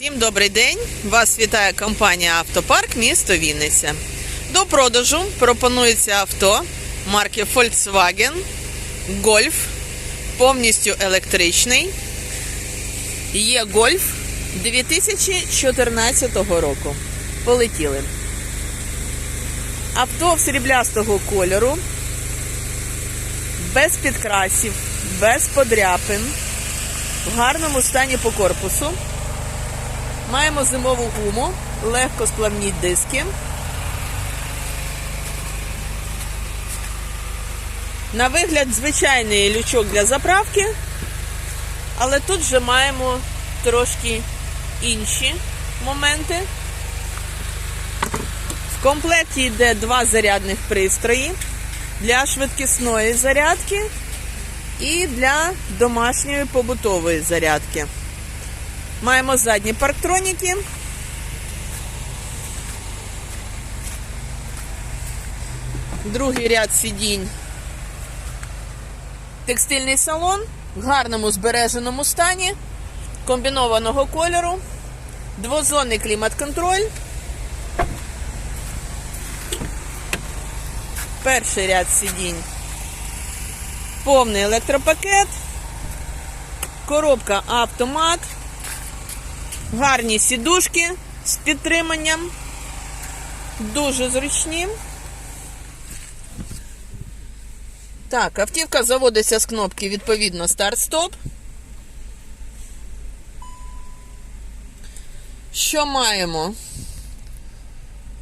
Всім добрий день! Вас вітає компанія Автопарк місто Вінниця. До продажу пропонується авто марки Volkswagen Golf, повністю електричний. Є Golf 2014 року. Полетіли. Авто сріблястого кольору, без підкрасів, без подряпин, в гарному стані по корпусу. Маємо зимову гуму, легко сплавні диски. На вигляд звичайний лючок для заправки, але тут вже маємо трошки інші моменти. В комплекті йде два зарядних пристрої для швидкісної зарядки і для домашньої побутової зарядки. Маємо задні парктроніки. Другий ряд сидінь. Текстильний салон в гарному збереженому стані, комбінованого кольору, двозонний клімат-контроль. Перший ряд сидінь. Повний електропакет, коробка автомат. Гарні сідушки з підтриманням. Дуже зручні. Так, автівка заводиться з кнопки відповідно старт-стоп. Що маємо?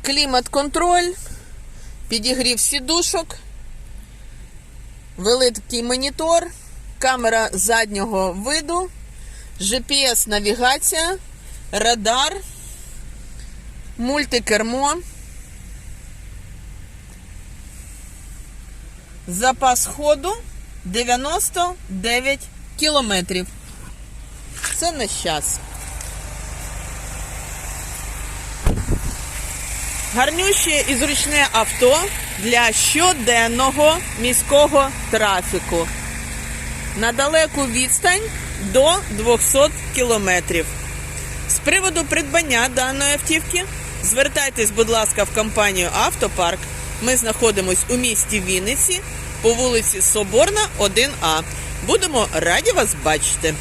Клімат-контроль, підігрів сідушок, великий монітор, камера заднього виду, GPS-навігація радар, мультикермо, запас ходу 99 кілометрів. Це на час. Гарнюще і зручне авто для щоденного міського трафіку. На далеку відстань до 200 кілометрів. Приводу придбання даної автівки звертайтесь, будь ласка, в компанію Автопарк. Ми знаходимось у місті Вінниці по вулиці Соборна, 1А. Будемо раді вас бачити.